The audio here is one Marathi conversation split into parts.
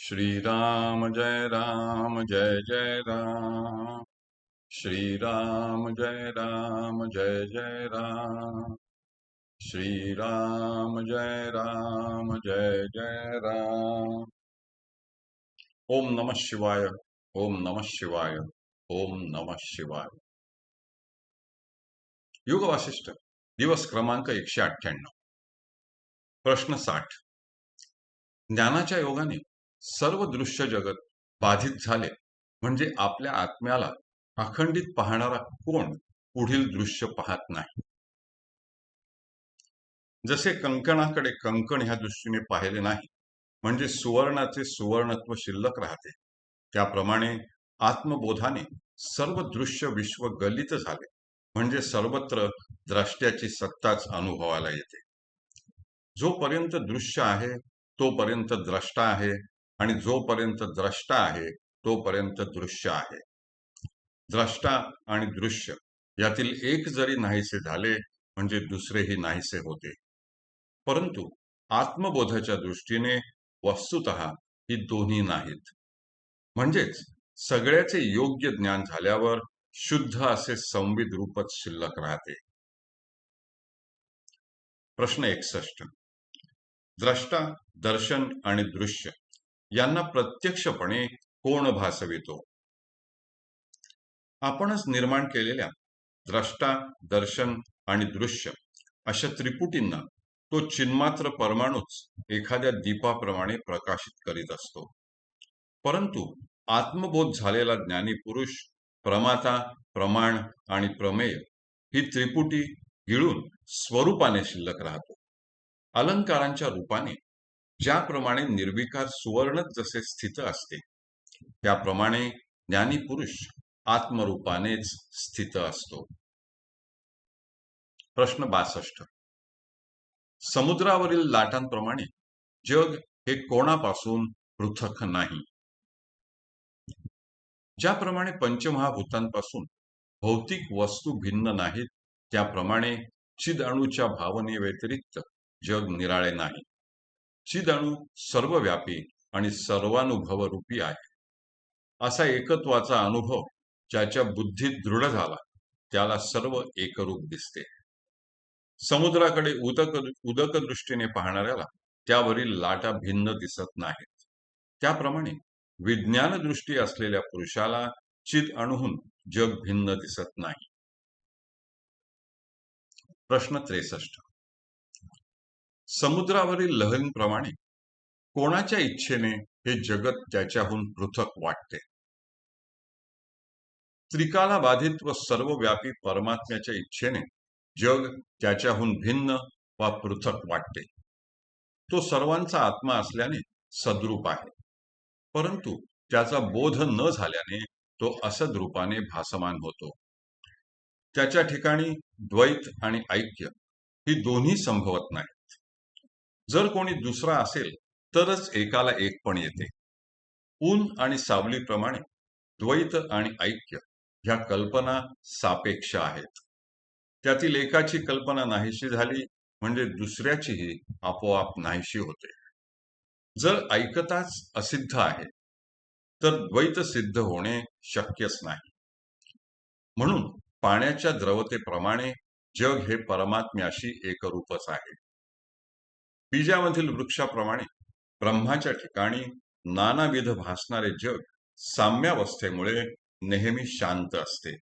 श्रीराम जय राम जय जय राम। श्रीराम जय राम जय जय राम। श्रीराम जय राम जय जय राम। ओम नमः शिवाय ओम नमः शिवाय ओम नमः शिवाय। युग वासिष्ठ दिवस क्रमांक एकशे अठ्ठ्याण्णव। प्रश्न साठ. ज्ञानाच्या योगाने सर्व दृश्य जगत बाधित झाले. म्हणजे आपल्या आत्म्याला अखंडित पाहणारा कोण पुढील दृश्य पाहत नाही? जसे कंकणाकडे कंकण ह्या दृष्टीने पाहिले नाही म्हणजे सुवर्णाचे सुवर्णत्व शिल्लक राहते. त्याप्रमाणे आत्मबोधाने सर्व दृश्य विश्व गलित झाले म्हणजे सर्वत्र द्रष्ट्याची सत्ताच अनुभवाला येते. जोपर्यंत दृश्य आहे तोपर्यंत द्रष्टा आहे आणि जोपर्यंत द्रष्टा आहे तोपर्यंत दृश्य आहे. द्रष्टा आणि दृश्य यातील एक जरी नाहीसे झाले म्हणजे दुसरेही नाहीसे होते. परंतु आत्मबोधाच्या दृष्टीने वस्तुत ही दोन्ही नाहीत. म्हणजेच सगळ्याचे योग्य ज्ञान झाल्यावर शुद्ध असे संविध रूपच शिल्लक राहते. प्रश्न एकसष्ट. द्रष्टा दर्शन आणि दृश्य यांना प्रत्यक्षपणे कोण भासवितो? आपणच निर्माण केलेल्या द्रष्टा दर्शन आणि दृश्य अशा त्रिपुटींना तो चिन्मात्र परमाणूच एखाद्या दीपाप्रमाणे प्रकाशित करीत असतो. परंतु आत्मबोध झालेला ज्ञानी पुरुष प्रमाता प्रमाण आणि प्रमेय ही त्रिपुटी गिळून स्वरूपाने शिल्लक राहतो. अलंकारांच्या रूपाने ज्याप्रमाणे निर्विकार सुवर्णच जसे स्थित असते त्याप्रमाणे ज्ञानी पुरुष आत्मरूपानेच स्थित असतो. प्रश्न बासष्ट. समुद्रावरील लाटांप्रमाणे जग हे कोणापासून पृथक नाही? ज्याप्रमाणे पंचमहाभूतांपासून भौतिक वस्तू भिन्न नाहीत त्याप्रमाणे चिदअणूच्या भावने व्यतिरिक्त जग निराळे नाही. चिदाणू सर्वव्यापी आणि सर्वानुभव रूपी आहे. असा एकत्वाचा अनुभव ज्याच्या बुद्धीत दृढ झाला त्याला सर्व एकरूप दिसते. समुद्राकडे उदक उदक दृष्टीने पाहणाऱ्याला त्यावरील लाटा भिन्न दिसत नाहीत. त्याप्रमाणे विज्ञान दृष्टी असलेल्या पुरुषाला चित अणुहून जग भिन्न दिसत नाही. प्रश्न त्रेसष्ट. समुद्रावरील लहरींप्रमाणे कोणाच्या इच्छेने हे जगत त्याच्याहून पृथक वाटते? त्रिकाला बाधित व सर्वव्यापी परमात्म्याच्या इच्छेने जग त्याच्याहून भिन्न वा पृथक वाटते. तो सर्वांचा आत्मा असल्याने सद्रूप आहे. परंतु त्याचा बोध न झाल्याने तो असद रूपाने भासमान होतो. त्याच्या ठिकाणी द्वैत आणि ऐक्य ही दोन्ही संभवत नाही. जर कोणी दुसरा असेल तरच एकाला एक पण येते. ऊन आणि सावलीप्रमाणे द्वैत आणि ऐक्य ह्या कल्पना सापेक्ष आहेत. त्यातील एकाची कल्पना नाहीशी झाली म्हणजे दुसऱ्याचीही आपोआप नाहीशी होते. जर ऐकताच असिद्ध आहे तर द्वैत सिद्ध होणे शक्यच नाही. म्हणून पाण्याच्या द्रवतेप्रमाणे जग हे परमात्म्याशी एकरूपच आहे. बीजामधील वृक्षाप्रमाणे ब्रह्माच्या ठिकाणी नानाविध भासणारे जग साम्यावस्थेमुळे नेहमी शांत असते.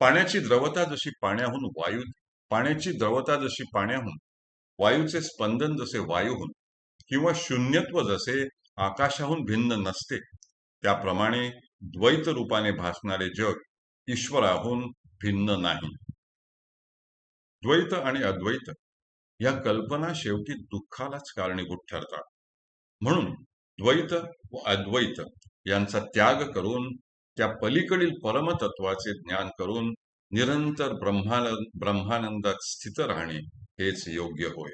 पाण्याची द्रवता जशी पाण्याहून वायू पाण्याची द्रवता जशी पाण्याहून वायूचे स्पंदन जसे वायूहून किंवा शून्यत्व जसे आकाशाहून भिन्न नसते त्याप्रमाणे द्वैत रूपाने भासणारे जग ईश्वराहून भिन्न नाही. द्वैत आणि अद्वैत या कल्पना शेवटी दुःखालाच कारणीभूत ठरतात. म्हणून द्वैत व अद्वैत यांचा त्याग करून त्या पलीकडील परमतत्वाचे ज्ञान करून निरंतर ब्रह्मानंद ब्रह्मानंदात स्थित राहणे हेच योग्य होय.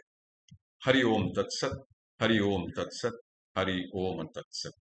हरि ओम तत्सत हरि ओम तत्सत हरि ओम तत्सत.